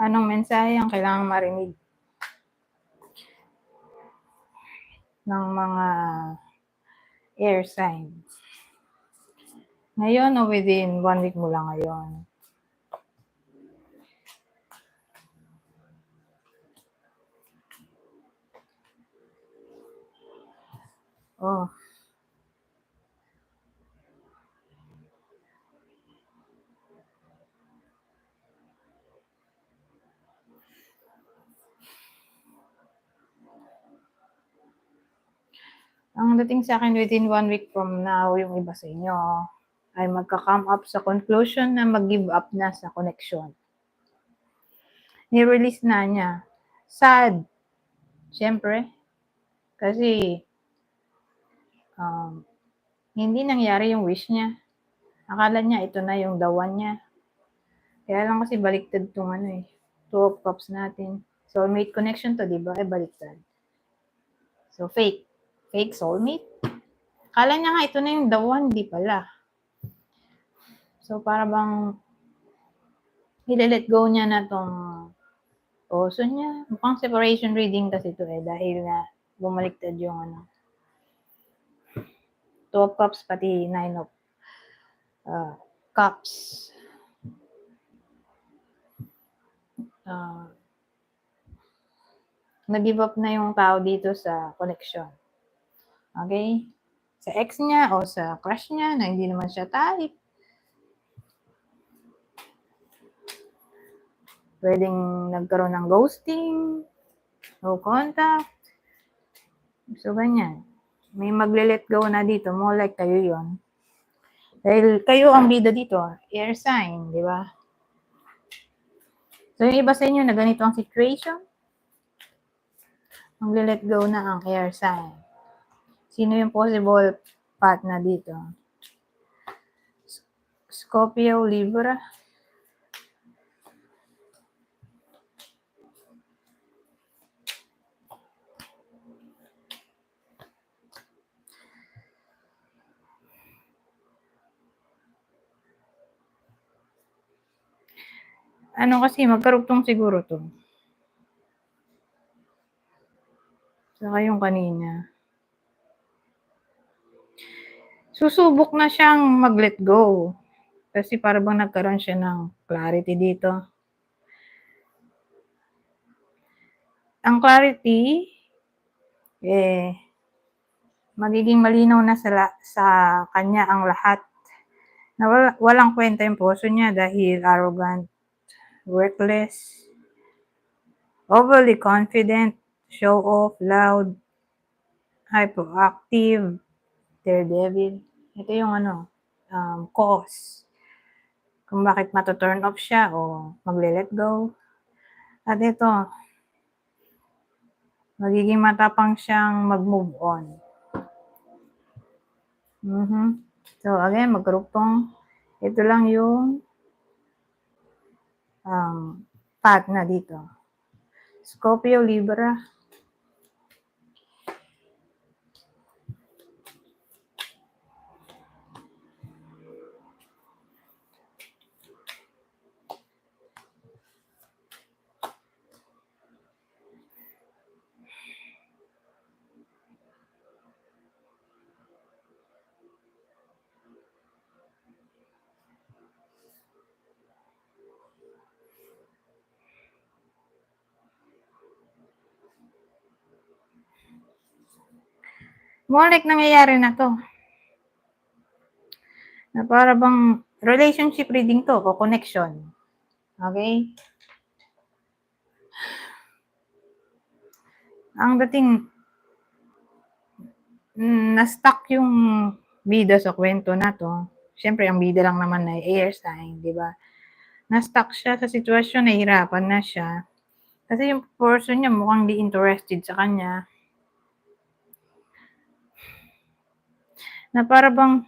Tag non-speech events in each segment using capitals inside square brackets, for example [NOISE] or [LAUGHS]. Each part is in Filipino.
Anong mensahe ang kailangang marinig ng mga air signs? Ngayon o within one week mula ngayon? Oh, ang dating sa akin within one week from now, yung iba sa inyo, ay magka-come up sa conclusion na mag-give up na sa connection. Ni-release na niya. Sad. Siyempre. Kasi, um, hindi nangyari yung wish niya. Akala niya ito na yung one niya. Kaya lang kasi baliktad tong ano eh. Two of cups natin. Soulmate connection to, di ba? Eh, baliktad. So, fake. Fake soulmate. Akala niya nga ito na yung the one, di pala. So, para bang ile-let go niya na tong puso niya. Mukhang separation reading kasi ito eh, dahil na bumaliktad yung ano. Two of cups, pati nine of uh, cups. Uh, nag-give up na yung tao dito sa connection. Okay? Sa ex niya o sa crush niya na hindi naman siya type. Pwedeng nagkaroon ng ghosting, no contact. So, ganyan. May magle-let go na dito. More like kayo yon Dahil kayo ang bida dito. Air sign, di ba? So, yung iba sa inyo na ganito ang situation, magle-let go na ang air sign. Sino yung possible partner dito? Scorpio, Libra. Ano kasi, magkarugtong siguro to. Saka yung kanina. Susubok na siyang mag-let go. Kasi para bang nagkaroon siya ng clarity dito. Ang clarity, eh, magiging malinaw na sa, sa kanya ang lahat. Na wala, walang kwenta yung puso niya dahil arrogant, worthless, overly confident, show off, loud, hyperactive, daredevil. Ito yung ano, um, cause. Kung bakit mato-turn off siya o magle-let go. At ito, magiging matapang siyang mag-move on. Mm-hmm. So, again, magkarugtong. Ito lang yung um, path na dito. Scorpio, Libra. More like nangyayari na to. Na para bang relationship reading to o connection. Okay? Ang dating mm, na-stuck yung bida sa kwento na to. Siyempre, ang bida lang naman na air sign, di ba? Na-stuck siya sa sitwasyon, nahihirapan na siya. Kasi yung person niya mukhang di interested sa kanya. Na para bang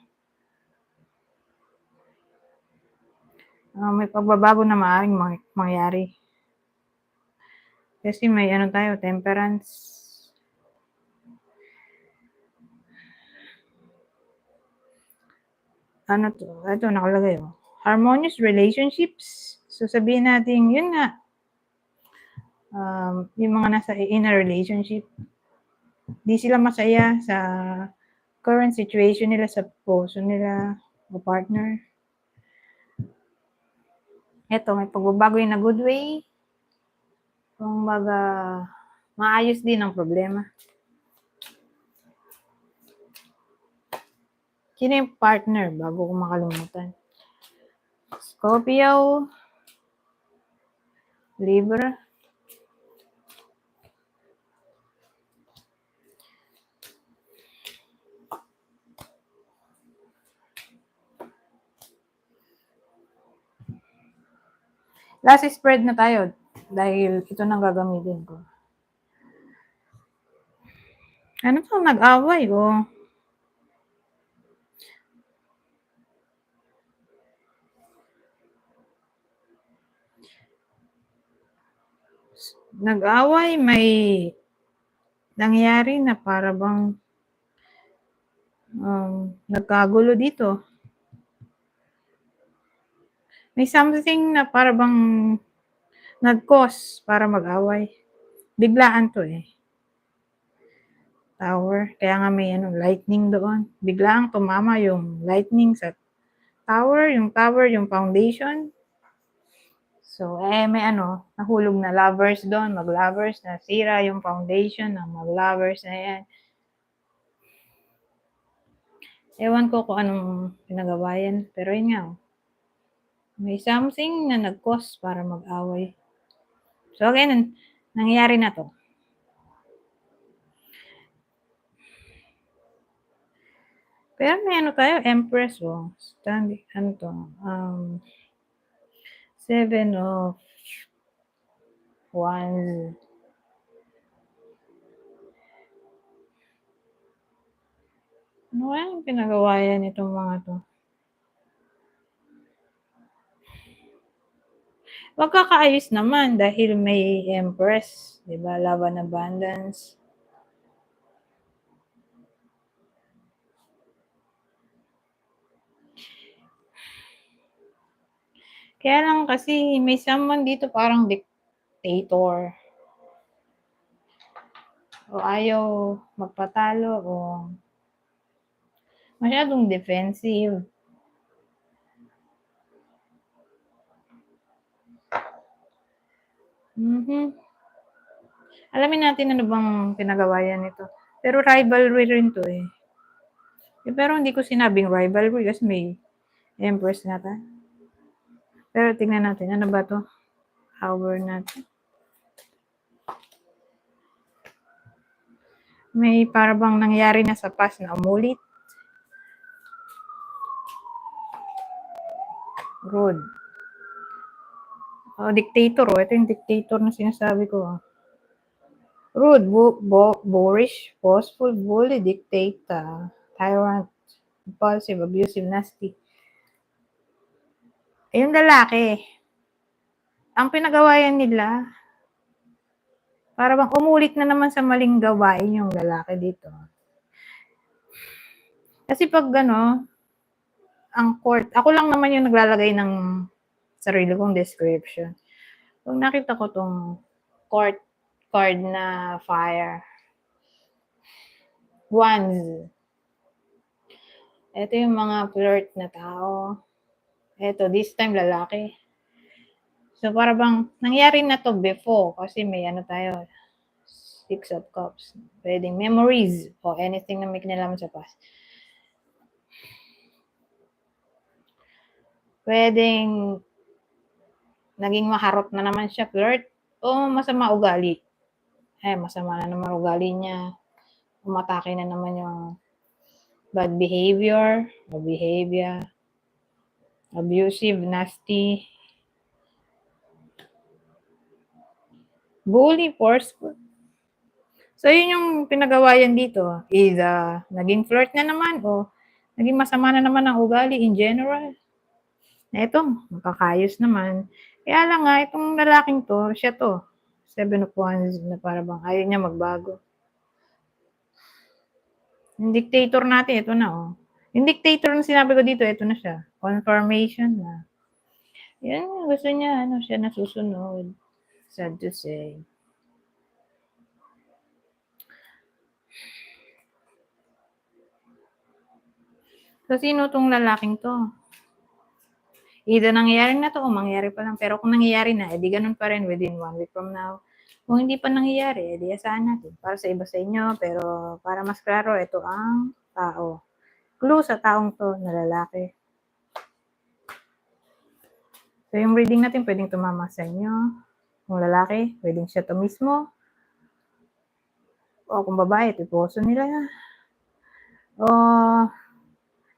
uh, may pagbabago na maaaring mang- mangyari. Kasi may ano tayo, temperance. Ano to? Ito, nakalagay oh. Harmonious relationships. So, sabihin natin, yun nga, um, yung mga nasa in a relationship, di sila masaya sa current situation nila sa puso nila o partner. Eto, may pagbabago yun na good way. Kung baga, maayos din ang problema. Sino yung partner bago ko makalimutan? Scorpio, Libra, Last spread na tayo dahil ito nang gagamitin ko. Ano to? Nag-away oh. Nag-away, may nangyari na para bang um, nagkagulo dito. May something na para bang nag-cause para mag-away. Biglaan to eh. Tower. Kaya nga may ano, lightning doon. Biglang tumama yung lightning sa tower. Yung tower, yung foundation. So, eh, may ano, nahulog na lovers doon, mag-lovers, nasira yung foundation ng mag-lovers na yan. Ewan ko kung anong pinagawa yan, pero yun nga, oh. May something na nag-cause para mag-away. So, again, nangyari na to. Pero may ano tayo, Empress, oh. Stand, ano to, um, Seven of Wands. Ano kaya yung pinagawa yan itong mga to? Magkakaayos naman dahil may Empress, di ba? Laban Abundance. Kaya lang kasi may someone dito parang dictator. O ayaw magpatalo o masyadong defensive. Mhm. Alamin natin ano bang pinagawa yan nito. Pero rivalry rin to eh. eh. Pero hindi ko sinabing rivalry kasi may Empress na ta. Pero tingnan natin, ano ba to? Hour natin. May para bang nangyari na sa past na umulit. Good. Oh, dictator. Oh. Ito yung dictator na sinasabi ko. Oh. Rude, bo bo boorish, forceful, bully, dictator, tyrant, impulsive, abusive, nasty. Eh, yung lalaki, ang pinagawayan nila, para bang umulit na naman sa maling gawain yung lalaki dito. Kasi pag gano, ang court, ako lang naman yung naglalagay ng sarili kong description. Pag nakita ko tong court card na fire, wands, ito yung mga flirt na tao. Eto, this time lalaki. So, para bang, nangyari na to before kasi may ano tayo, Six of Cups. Pwedeng memories o anything na may kinalaman sa past. Pwedeng naging maharot na naman siya, flirt, o masama ugali. Eh, masama na naman ugali niya. Umatake na naman yung bad behavior o behavior abusive, nasty, bully, forceful. So, yun yung pinagawa yan dito. Either naging flirt na naman o naging masama na naman ang ugali in general. Na ito, makakayos naman. Kaya lang nga, itong lalaking to, siya to. Seven of Wands na para bang ayaw niya magbago. Yung dictator natin, ito na oh. Yung dictator na sinabi ko dito, ito na siya. Confirmation na. Yan, gusto niya, ano, siya nasusunod. Sad to say. So, sino tong lalaking to? Either nangyayari na to o mangyayari pa lang. Pero kung nangyayari na, edi ganun pa rin within one week from now. Kung hindi pa nangyayari, edi asahan natin. Para sa iba sa inyo, pero para mas klaro, ito ang tao. Clue sa taong to na lalaki. So, yung reading natin pwedeng tumama sa inyo. Kung lalaki, pwedeng siya to mismo. O kung babae, ito puso nila. O,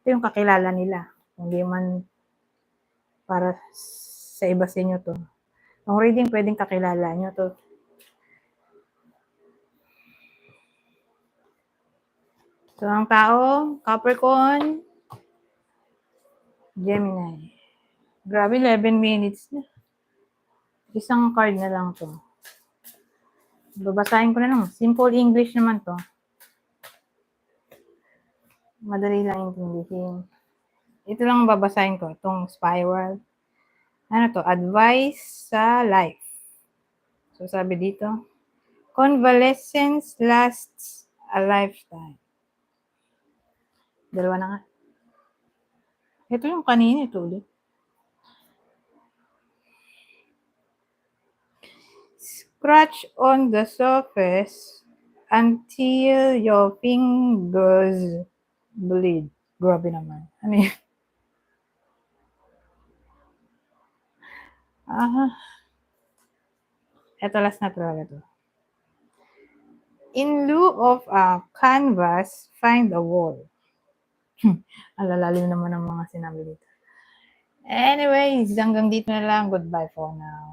ito yung kakilala nila. Kung di man para sa iba sa inyo to. Ang reading pwedeng kakilala nyo to. So, ang tao, Capricorn, Gemini. Grabe, 11 minutes na. Isang card na lang to. Babasahin ko na lang. Simple English naman to. Madali lang intindihin. Ito lang ang babasahin ko. Itong spiral. Ano to? Advice sa life. So, sabi dito, convalescence lasts a lifetime. Dalawa na nga. Ito yung kanina, ito ulit. Scratch on the surface until your fingers bleed. Grabe naman. Ano yun? Ah. Ito last na talaga to. In lieu of a canvas, find a wall. [LAUGHS] Ang lalalim naman ng mga sinabi dito. Anyways, hanggang dito na lang. Goodbye for now.